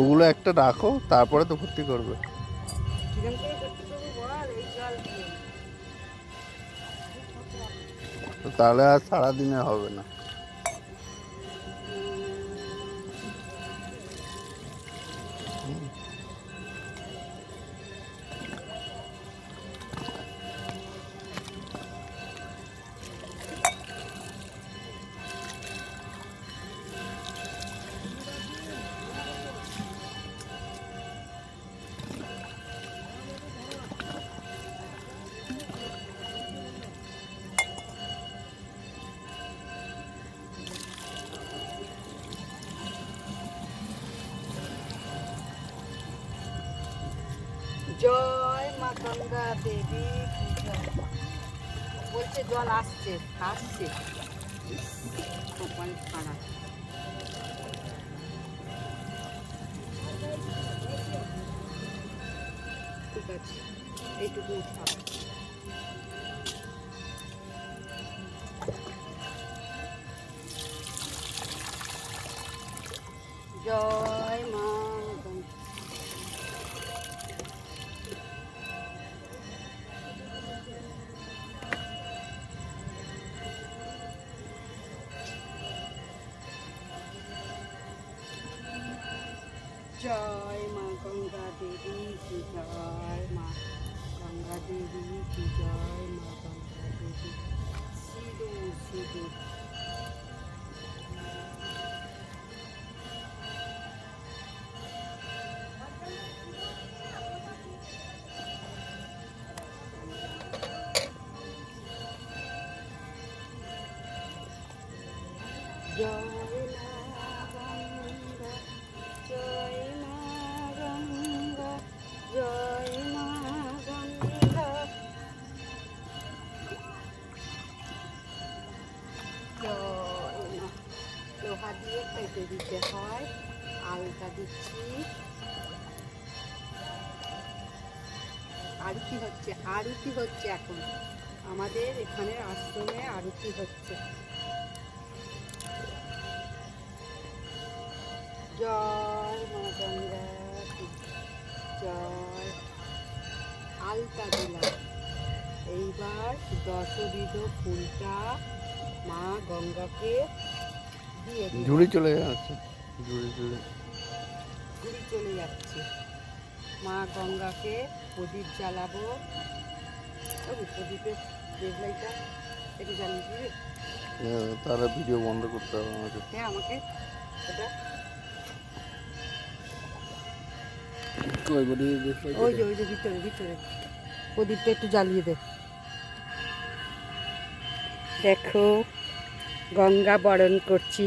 ওগুলো একটা রাখো তারপরে তো ভর্তি করবে। তাহলে আর সারাদিনে হবে না। গঙ্গা দেবী পূজা। বলছে জল আসছে আসছে। ইস, খারাপ ঠিক আছে এইটুকু থাক জয় মা গঙ্গা দেবী কি জয় মা গঙ্গা দেবী কি জয় মা গঙ্গা দেবী সিঁদুর সিঁদুর জয় আরতি হচ্ছে আরতি হচ্ছে এখন। আমাদের এখানে আশ্রমে আরতি হচ্ছে। জয় মা জয় আলতা দিলাম এইবার দশবিধ ফুলটা মা গঙ্গাকে দিয়ে। ঝুড়ি চলে যাচ্ছে, ঝুড়ি ঝুড়ি ঘুরি চলে যাচ্ছে। মা গঙ্গাকে প্রদীপ জ্বালাবো। প্রদীপের দেবলাইটা একটু জ্বালিয়ে দিবে? হ্যাঁ, তাহলে ভিডিও বন্ধ করতে হবে আমাকে। হ্যাঁ আমাকে। ওটা ওই যে ওই যে ভিতরে ভিতরে। প্রদীপটা একটু জ্বালিয়ে দে। দেখো গঙ্গা বরণ করছি।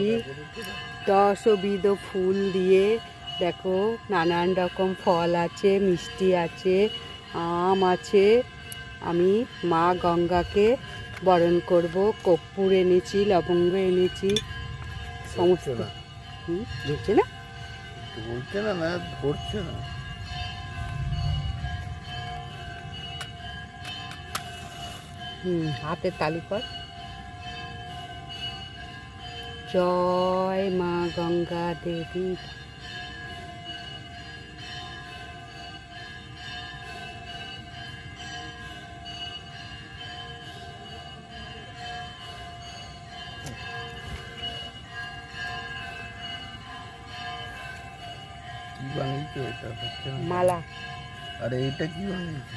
দশবিধ ফুল দিয়ে দেখো নানান রকম ফল আছে মিষ্টি আছে আম আছে। আমি মা গঙ্গাকে বরণ করব কর্পূর এনেছি লবঙ্গ এনেছি সমস্ত। ঝুলছে না। না? না ধরছে না। হুম হাতে তালি কর। জয় মা গঙ্গা দেবী কি বানিয়েছো এটা মালা। আরে এইটা কি বানিয়েছো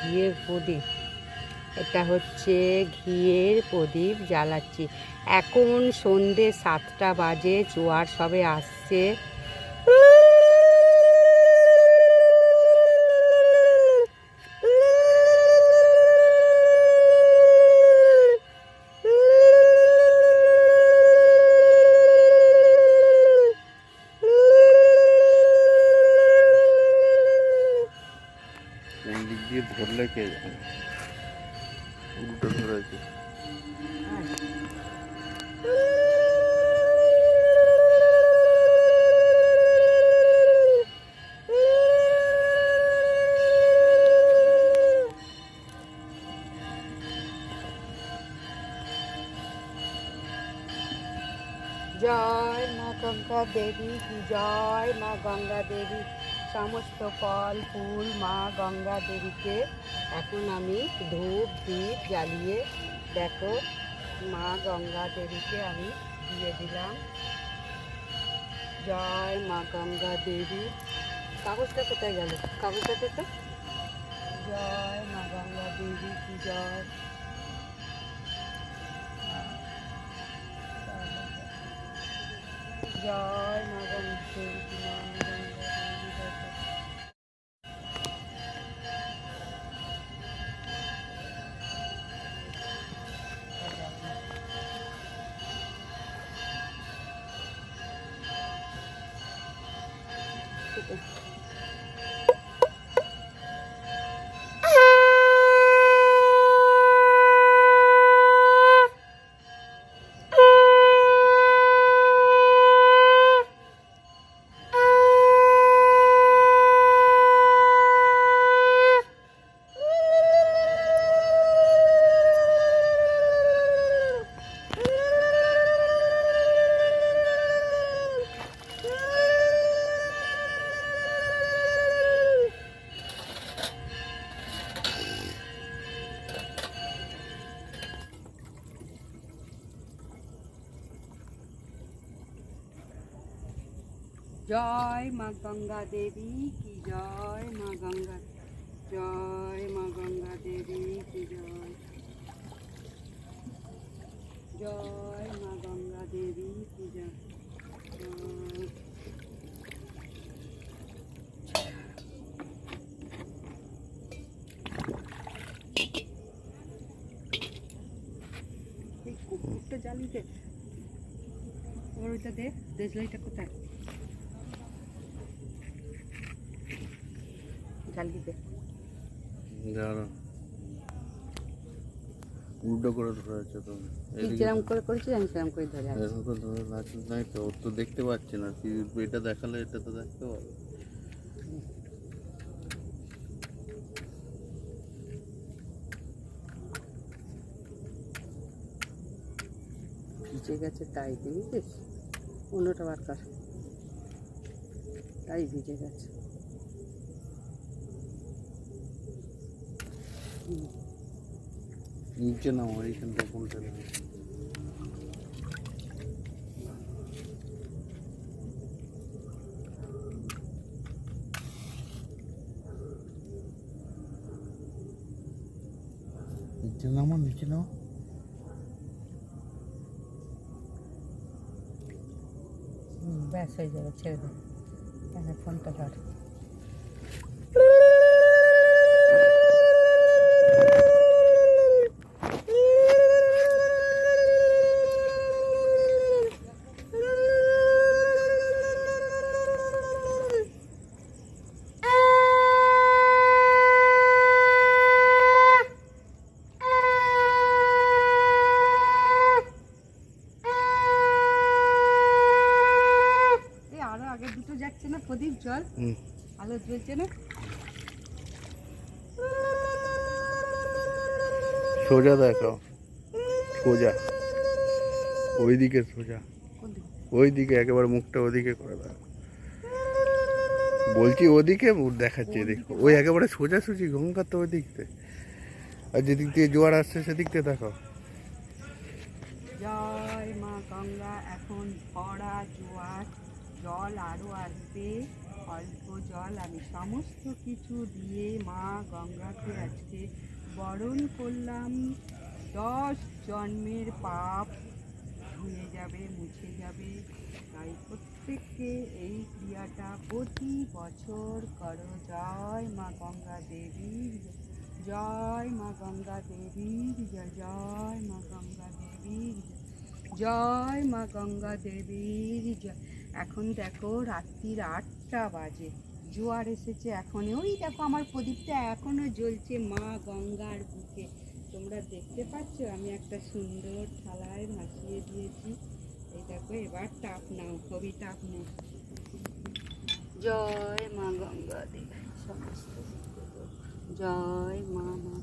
ঘিয়ের প্রদীপ। এটা হচ্ছে ঘিয়ের প্রদীপ জ্বালাচ্ছি। এখন সন্ধে সাতটা বাজে জোয়ার সবে আসছে। দেবী কি জয় মা গঙ্গা দেবী। সমস্ত ফল, ফুল মা গঙ্গা দেবীকে এখন আমি ধূপ দ্বীপ জ্বালিয়ে দেখো, মা গঙ্গা দেবীকে আমি দিয়ে দিলাম। জয় মা গঙ্গা দেবী। কাগজটা কোথায় গেল? কাগজটা তো? জয় মা গঙ্গা দেবী কি জয় জয় মা জয় মা গঙ্গা দেবী কি জয় মা গঙ্গা, জয় মা গঙ্গা দেবী কি জয়। জয় মা গঙ্গা দেবী কি জয়। কুকুরটা জ্বালিয়ে ওর ওইটা দেশলাইটা কোথায়? জ্বালিয়ে দে জানো উল্টো করে ধরে আছে তো। যেরকম করে করেছিস আমি সেরকম করে ধরে আছি। এরকম করে ধরে রাখছিস নাই তো ওর তো দেখতে পাচ্ছে না। তুই এটা দেখালে এটা তো দেখতে পাবে। ভিজে গেছে তাই বুঝেছিস অন্যটা বার কর। তাই ভিজে গেছে। নিচে নাও এইখানটা নাও নিচে নামো নিচে নাও ব্যাস হয়ে যাবে ছেড়ে দে। তাহলে ফোনটা ধর এই আরও আগে দুটো যাচ্ছে না প্রদীপ জল আলো জ্বলছে না? সোজা দেখাও। সোজা। ওইদিকে সোজা। কোন দিকে? ওই দিকে একেবারে মুখটা ওদিকে করে দাও। বলছি ওদিকে মুখ দেখাচ্ছে দেখো ওই একেবারে সোজাসুজি গঙ্গা তো ওই দিক থেকে আর যেদিক দিয়ে জোয়ার আসছে সেদিক দিয়ে দেখো জয় মা গঙ্গা এখন ভরা জোয়ার। জল আরও আসবে, অল্প জল আমি সমস্ত কিছু দিয়ে মা গঙ্গাকে আজকে বরণ করলাম দশ জন্মের পাপ ধুয়ে যাবে, মুছে যাবে তাই প্রত্যেককে এই ক্রিয়াটা প্রতি বছর করো জয় মা গঙ্গা দেবীর জয় মা গঙ্গা দেবীর জয় মা গঙ্গা দেবীর। জয় মা গঙ্গা দেবীর জয় এখন দেখো রাত্রির আটটা বাজে। জোয়ার এসেছে এখন ওই দেখো আমার প্রদীপটা এখনও জ্বলছে মা গঙ্গার বুকে। তোমরা দেখতে পাচ্ছ? আমি একটা সুন্দর থালায় ভাসিয়ে দিয়েছি। এই দেখো, এবার টাপ নাও, কবি টাপ নাও। জয় মা গঙ্গা দেবী জয় মা মা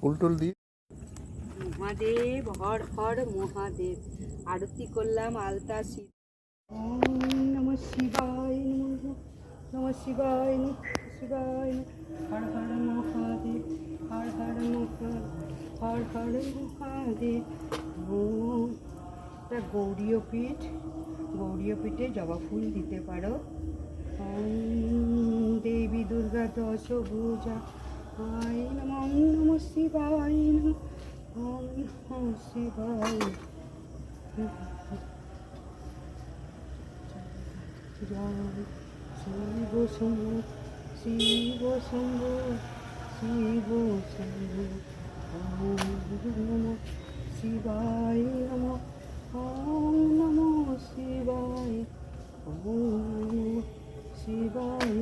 ফুল টুল দিয়ে মহাদেব, হর হর মহাদেব। আরতি করলাম আলতা শি ওম নম শিবায় নমঃ। শিবায় শিবায়। হর হর মহাদেব, হর হর মহাদেব, হর হর মহাদেব। এটা গৌরীয় পিঠ গৌরীয় পিঠে জবা ফুল দিতে পারো। দেবী দুর্গা দশ ভুজা আয় নম নম শিবায় নমঃ। শিব শম্ভু শিব শম্ভু শিব শম্ভু শিবায় নম ওম নম শিবায় ওম শিবায়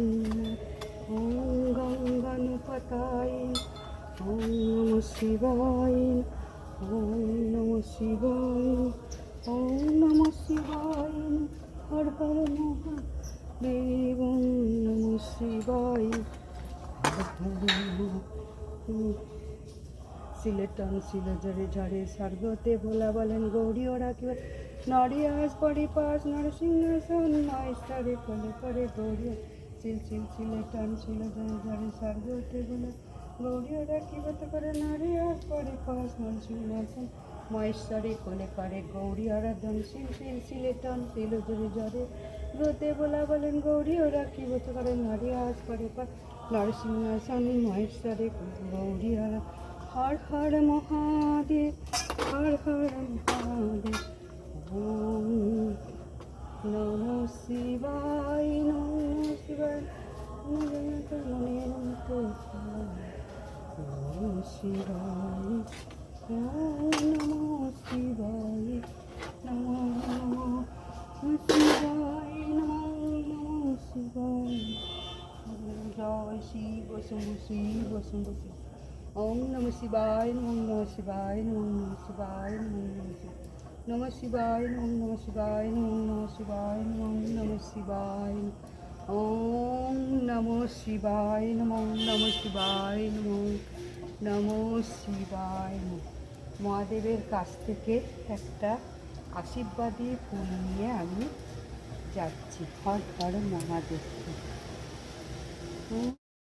ওম গঙ্গানুপতায় ওম নম শিবায় ওম নম শিবায় ওম নম শিবায় হর হর মহাদেব ওম নম শিবায় সিলেটন সিলজরে ঝরে স্বর্গতে ভোলা বলেন গৌরী ওরা কি নড়িয়াস পরিপাস নরসিংহাসন নয় স্তরে কোলে করে গৌরী সিল সিল সিলেটন সিলজরে ঝরে স্বর্গতে ভোলা গৌরী ওরা কি হতে করে নড়িয়াস পরিপাস নরসিংহাসন মহেশ্বরে কোলে করে গৌরী আরাধন, শিল শিল সিলেটন সিলজরে ঝরে গ্রোতে বলা বলেন, গৌরী, ওরা কি হতে করে নড়িয়াস পরিপাস নরসিংহাসন মহেশ্বরে গৌরী আরা। হর হর মহাদেব, হর হর মহাদেব। ওম নম শিবায় নম শিবায়। নম শিবায় নম শিবায় নম নম শিবায় নম নম শিবায় জয় শিব শম্ভু শিব শম্ভু শিব। ওম নম শিবায়, নম নম শিবায়, নম নম শিবায়, নম নম শিবায়, নম নম শিবায়, নম নম শিবায়, নম নম শিবায়। ওম নম শিবায় নম নম শিবায় নম নমো শিবায় মহাদেবের কাছ থেকে একটা আশীর্বাদী ফুল নিয়ে আমি যাচ্ছি। হর হর মহাদেবকে